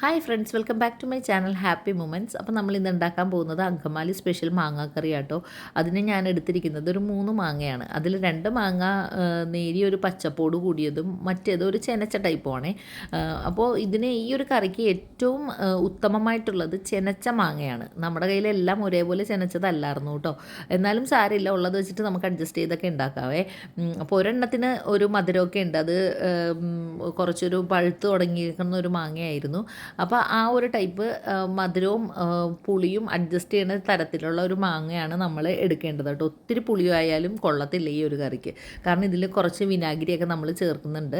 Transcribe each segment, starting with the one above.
Hi friends welcome back to my channel happy moments അപ്പോൾ നമ്മൾ ഇന്ന് ഉണ്ടാക്കാൻ പോകുന്നത് അങ്കമാലി സ്പെഷ്യൽ മാങ്ങാക്കറി ആട്ടോ അതിന് ഞാൻ എടുത്തിരിക്കുന്നത് ഒരു മൂന്ന് മാങ്ങയാണ്. അതിൽ രണ്ട് മാങ്ങ നേരിയ ഒരു പച്ചപ്പോട് കൂടിയതും മറ്റേത് ഒരു ചെനച്ച ടൈപ്പുമാണേ അപ്പോൾ ഇതിന് ഈ ഒരു കറിക്ക് ഏറ്റവും ഉത്തമമായിട്ടുള്ളത് ചെനച്ച മാങ്ങയാണ്. നമ്മുടെ കയ്യിലെല്ലാം ഒരേപോലെ ചെനച്ചതല്ലായിരുന്നു കേട്ടോ. എന്നാലും സാരമില്ല ഉള്ളത് വെച്ചിട്ട് നമുക്ക് അഡ്ജസ്റ്റ് ചെയ്തൊക്കെ ഉണ്ടാക്കാവേ. അപ്പോൾ ഒരെണ്ണത്തിന് ഒരു മധുരമൊക്കെ ഉണ്ട്. അത് കുറച്ചൊരു പഴുത്ത് തുടങ്ങിയിരിക്കുന്ന ഒരു മാങ്ങയായിരുന്നു. അപ്പോൾ ആ ഒരു ടൈപ്പ് മധുരവും പുളിയും അഡ്ജസ്റ്റ് ചെയ്യുന്ന തരത്തിലുള്ള ഒരു മാങ്ങയാണ് നമ്മൾ എടുക്കേണ്ടത് കേട്ടോ. ഒത്തിരി പുളിയായാലും കൊള്ളത്തില്ല ഈ ഒരു കറിക്ക്. കാരണം ഇതിൽ കുറച്ച് വിനാഗിരിയൊക്കെ നമ്മൾ ചേർക്കുന്നുണ്ട്.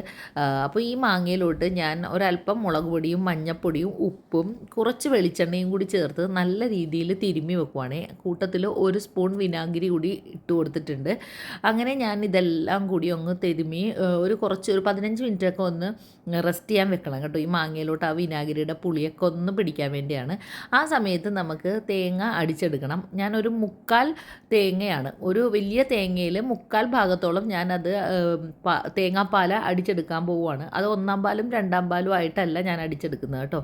അപ്പോൾ ഈ മാങ്ങയിലോട്ട് ഞാൻ ഒരല്പം മുളക് പൊടിയും മഞ്ഞൾപ്പൊടിയും ഉപ്പും കുറച്ച് വെളിച്ചെണ്ണയും കൂടി ചേർത്ത് നല്ല രീതിയിൽ തിരുമ്മി വെക്കുവാണേ. കൂട്ടത്തിൽ ഒരു സ്പൂൺ വിനാഗിരി കൂടി ഇട്ട് കൊടുത്തിട്ടുണ്ട്. അങ്ങനെ ഞാൻ ഇതെല്ലാം കൂടി ഒന്ന് തിരുമ്മി ഒരു കുറച്ച് ഒരു പതിനഞ്ച് മിനിറ്റൊക്കെ ഒന്ന് റെസ്റ്റ് ചെയ്യാൻ വെക്കണം കേട്ടോ ഈ മാങ്ങയിലോട്ട് ആ വിനാഗിരിയുടെ പുളിയൊക്കെ ഒന്ന് പിടിക്കാൻ വേണ്ടിയാണ്. ആ സമയത്ത് നമുക്ക് തേങ്ങ അടിച്ചെടുക്കണം. ഞാനൊരു മുക്കാൽ തേങ്ങയാണ്. ഒരു വലിയ തേങ്ങയിൽ മുക്കാൽ ഭാഗത്തോളം ഞാനത് തേങ്ങാപ്പാല അടിച്ചെടുക്കാൻ പോവുകയാണ്. അത് ഒന്നാം പാലും രണ്ടാം പാലും ആയിട്ടല്ല ഞാൻ അടിച്ചെടുക്കുന്നത് കേട്ടോ.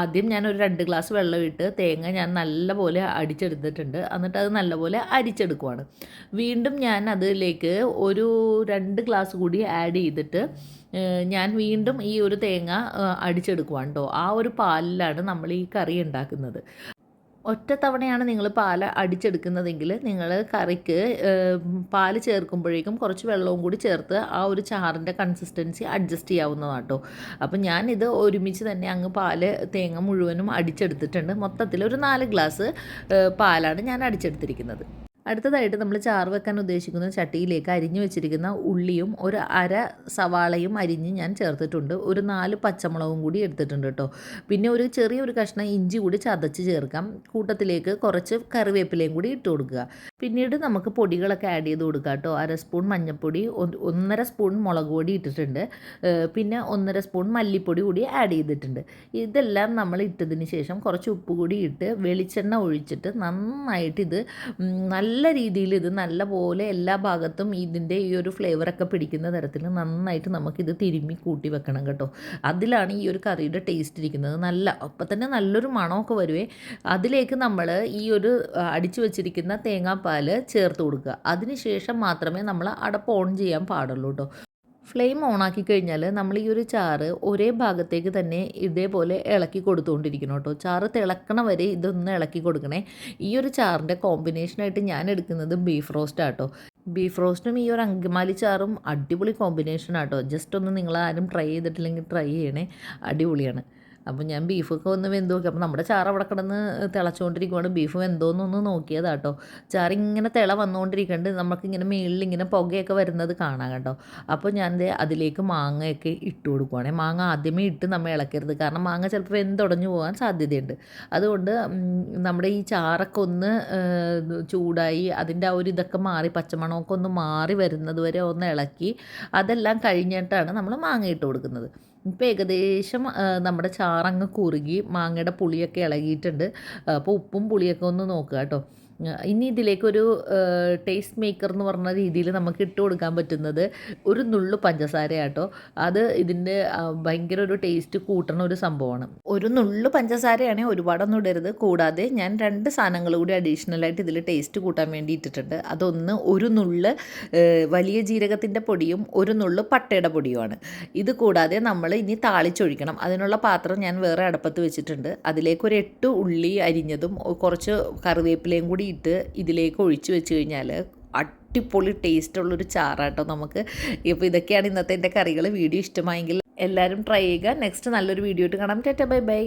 ആദ്യം ഞാൻ ഒരു രണ്ട് ഗ്ലാസ് വെള്ളം ഇട്ട് തേങ്ങ ഞാൻ നല്ലപോലെ അടിച്ചെടുത്തിട്ടുണ്ട്. എന്നിട്ട് അത് നല്ലപോലെ അരിച്ചെടുക്കുവാണ്. വീണ്ടും ഞാൻ അതിലേക്ക് ഒരു രണ്ട് ഗ്ലാസ് കൂടി ആഡ് ചെയ്തിട്ട് ഞാൻ വീണ്ടും ഈ ഒരു തേങ്ങ അടിച്ചെടുക്കുവാണ് കേട്ടോ ആ ഒരു പാലിലാണ് നമ്മൾ ഈ കറി ഉണ്ടാക്കുന്നത്. ഒറ്റ തവണയാണ് നിങ്ങൾ പാൽ അടിച്ചെടുക്കുന്നതെങ്കിൽ നിങ്ങൾ കറിക്ക് പാൽ ചേർക്കുമ്പോഴേക്കും കുറച്ച് വെള്ളവും കൂടി ചേർത്ത് ആ ഒരു ചാറിന്റെ കൺസിസ്റ്റൻസി അഡ്ജസ്റ്റ് ചെയ്യാവുന്നതാണ് കേട്ടോ അപ്പം ഞാനിത് ഒരുമിച്ച് തന്നെ അങ്ങ് പാൽ തേങ്ങ മുഴുവനും അടിച്ചെടുത്തിട്ടുണ്ട്. മൊത്തത്തിൽ ഒരു നാല് ഗ്ലാസ് പാലാണ് ഞാൻ അടിച്ചെടുത്തിരിക്കുന്നത്. അടുത്തതായിട്ട് നമ്മൾ ചാറ് വെക്കാൻ ഉദ്ദേശിക്കുന്ന ചട്ടിയിലേക്ക് അരിഞ്ഞു വെച്ചിരിക്കുന്ന ഉള്ളിയും ഒരു അര സവാളയും അരിഞ്ഞ് ഞാൻ ചേർത്തിട്ടുണ്ട്. ഒരു നാല് പച്ചമുളകും കൂടി എടുത്തിട്ടുണ്ട് കേട്ടോ. പിന്നെ ഒരു ചെറിയൊരു കഷ്ണം ഇഞ്ചി കൂടി ചതച്ച് ചേർക്കാം. കൂട്ടത്തിലേക്ക് കുറച്ച് കറിവേപ്പിലയും കൂടി ഇട്ട് കൊടുക്കുക. പിന്നീട് നമുക്ക് പൊടികളൊക്കെ ആഡ് ചെയ്ത് കൊടുക്കാം കേട്ടോ. അര സ്പൂൺ മഞ്ഞൾപ്പൊടി ഒന്ന് ഒന്നര സ്പൂൺ മുളക് പൊടി ഇട്ടിട്ടുണ്ട്. പിന്നെ ഒന്നര സ്പൂൺ മല്ലിപ്പൊടി കൂടി ആഡ് ചെയ്തിട്ടുണ്ട്. ഇതെല്ലാം നമ്മൾ ഇട്ടതിന് ശേഷം കുറച്ച് ഉപ്പ് കൂടി ഇട്ട് വെളിച്ചെണ്ണ ഒഴിച്ചിട്ട് നന്നായിട്ട് ഇത് നല്ല രീതിയിൽ ഇത് നല്ല പോലെ എല്ലാ ഭാഗത്തും ഇതിന്റെ ഈ ഒരു ഫ്ലേവറൊക്കെ പിടിക്കുന്ന തരത്തിൽ നന്നായിട്ട് നമുക്കിത് തിരുമ്മി കൂട്ടി വെക്കണം കേട്ടോ. അതിലാണ് ഈ ഒരു കറിയുടെ ടേസ്റ്റ് ഇരിക്കുന്നത്. നല്ല അപ്പം തന്നെ നല്ലൊരു മണമൊക്കെ വരുവേ. അതിലേക്ക് നമ്മൾ ഈ ഒരു അടിച്ചു വെച്ചിരിക്കുന്ന തേങ്ങാപ്പാൽ ചേർത്ത് കൊടുക്കുക. അതിനുശേഷം മാത്രമേ നമ്മൾ അടപ്പ് ഓൺ ചെയ്യാൻ പാടുള്ളൂ കേട്ടോ ഫ്ലെയിം ഓണാക്കി കഴിഞ്ഞാൽ നമ്മൾ ഈ ഒരു ചാറ് ഒരേ ഭാഗത്തേക്ക് തന്നെ ഇതേപോലെ ഇളക്കി കൊടുത്തുകൊണ്ടിരിക്കണം കേട്ടോ ചാറ് തിളക്കണ വരെ ഇതൊന്ന് ഇളക്കി കൊടുക്കണേ. ഈ ഒരു ചാറിന്റെ കോമ്പിനേഷനായിട്ട് ഞാൻ എടുക്കുന്നത് ബീഫ് റോസ്റ്റ് ആട്ടോ ബീഫ് റോസ്റ്റും ഈ ഒരു അങ്കമാലി ചാറും അടിപൊളി കോമ്പിനേഷൻ ആട്ടോ ജസ്റ്റ് ഒന്ന് നിങ്ങൾ ആരും ട്രൈ ചെയ്തിട്ടില്ലെങ്കിൽ ട്രൈ ചെയ്യണേ. അടിപൊളിയാണ്. അപ്പോൾ ഞാൻ ബീഫൊക്കെ ഒന്ന് വെന്ത് നോക്കി അപ്പോൾ നമ്മുടെ ചാറ് അവിടെ കിടന്ന് തിളച്ചുകൊണ്ടിരിക്കുവാണ്. ബീഫ് വെന്തോന്നൊന്ന് നോക്കിയതാട്ടോ. ചാറ് ഇങ്ങനെ തിള വന്നുകൊണ്ടിരിക്കുന്നുണ്ട് നമുക്കിങ്ങനെ മേളിൽ ഇങ്ങനെ പുകയൊക്കെ വരുന്നത് കാണാം കേട്ടോ. അപ്പോൾ ഞാൻ അതിലേക്ക് മാങ്ങയൊക്കെ ഇട്ട് കൊടുക്കുവാണേ. മാങ്ങ ആദ്യമേ ഇട്ട് നമ്മൾ ഇളക്കരുത്. കാരണം മാങ്ങ ചിലപ്പോൾ വെന്തുടഞ്ഞു പോകാൻ സാധ്യതയുണ്ട്. അതുകൊണ്ട് നമ്മുടെ ഈ ചാറൊക്കെ ഒന്ന് ചൂടായി അതിന്റെ ആ ഒരു ഇതൊക്കെ മാറി പച്ചമണമൊക്കെ ഒന്ന് മാറി വരുന്നത് വരെ ഒന്ന് ഇളക്കി അതെല്ലാം കഴിഞ്ഞിട്ടാണ് നമ്മൾ മാങ്ങ ഇട്ട് കൊടുക്കുന്നത്. ഇപ്പോൾ ഏകദേശം നമ്മുടെ നമ്മുടെ ചാറങ്ങ് കുറുകി മാങ്ങയുടെ പുളിയൊക്കെ ഇളകിയിട്ടുണ്ട്. അപ്പോൾ ഉപ്പും പുളിയൊക്കെ ഒന്ന് നോക്കുക കേട്ടോ. ഇനി ഇതിലേക്കൊരു ടേസ്റ്റ് മേക്കർ എന്ന് പറഞ്ഞ രീതിയിൽ നമുക്ക് ഇട്ട് കൊടുക്കാൻ പറ്റുന്നത് ഒരു നുള്ളു പഞ്ചസാര കേട്ടോ അത് ഇതിന്റെ ഭയങ്കര ഒരു ടേസ്റ്റ് കൂട്ടണ ഒരു സംഭവമാണ്. ഒരു നുള്ളു പഞ്ചസാരയാണെങ്കിൽ ഒരുപാടൊന്നും ഇടരുത്. കൂടാതെ ഞാൻ രണ്ട് സാധനങ്ങൾ കൂടി അഡീഷണലായിട്ട് ഇതിൽ ടേസ്റ്റ് കൂട്ടാൻ വേണ്ടി ഇട്ടിട്ടുണ്ട്. അതൊന്ന് ഒരു നുള്ള് വലിയ ജീരകത്തിന്റെ പൊടിയും ഒരു നുള്ളു പട്ടയുടെ പൊടിയുമാണ്. ഇത് കൂടാതെ നമ്മൾ ഇനി താളിച്ചൊഴിക്കണം. അതിനുള്ള പാത്രം ഞാൻ വേറെ അടുപ്പത്ത് വെച്ചിട്ടുണ്ട്. അതിലേക്ക് ഒരു എട്ട് ഉള്ളി അരിഞ്ഞതും കുറച്ച് കറിവേപ്പിലയും കൂടി ഇട്ട് ഇതിലേക്ക് ഒഴിച്ചു വെച്ച് കഴിഞ്ഞാൽ അടിപൊളി ടേസ്റ്റുള്ളൊരു ചാറാട്ടോ നമുക്ക്. ഇപ്പോൾ ഇതൊക്കെയാണ് ഇന്നത്തെ എന്റെ കറികൾ വീഡിയോ ഇഷ്ടമായെങ്കിൽ എല്ലാവരും ട്രൈ ചെയ്യുക. നെക്സ്റ്റ് നല്ലൊരു വീഡിയോ ഇട്ട് കാണാം. Tata bye bye